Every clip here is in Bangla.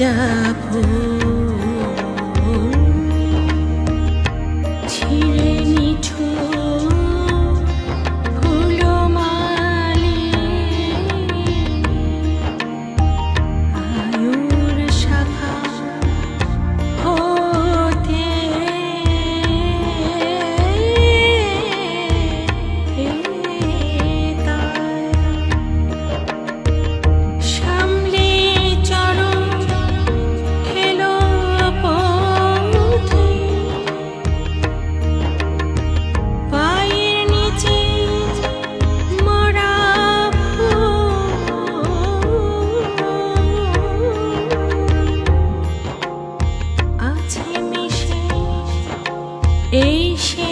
যাবো 一线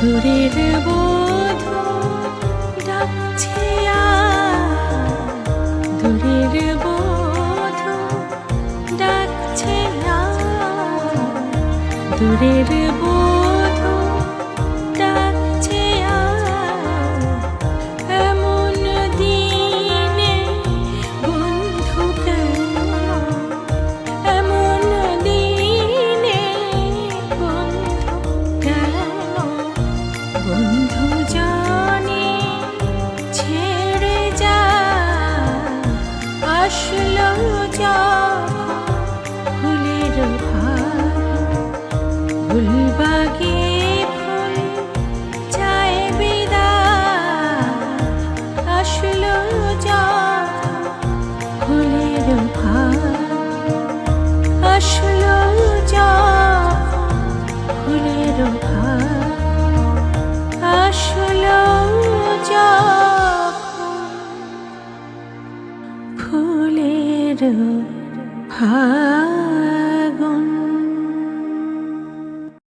দূরের বধু ডাকছে দূরের বধু ডাকছে দূরের বধু ফুলের ভা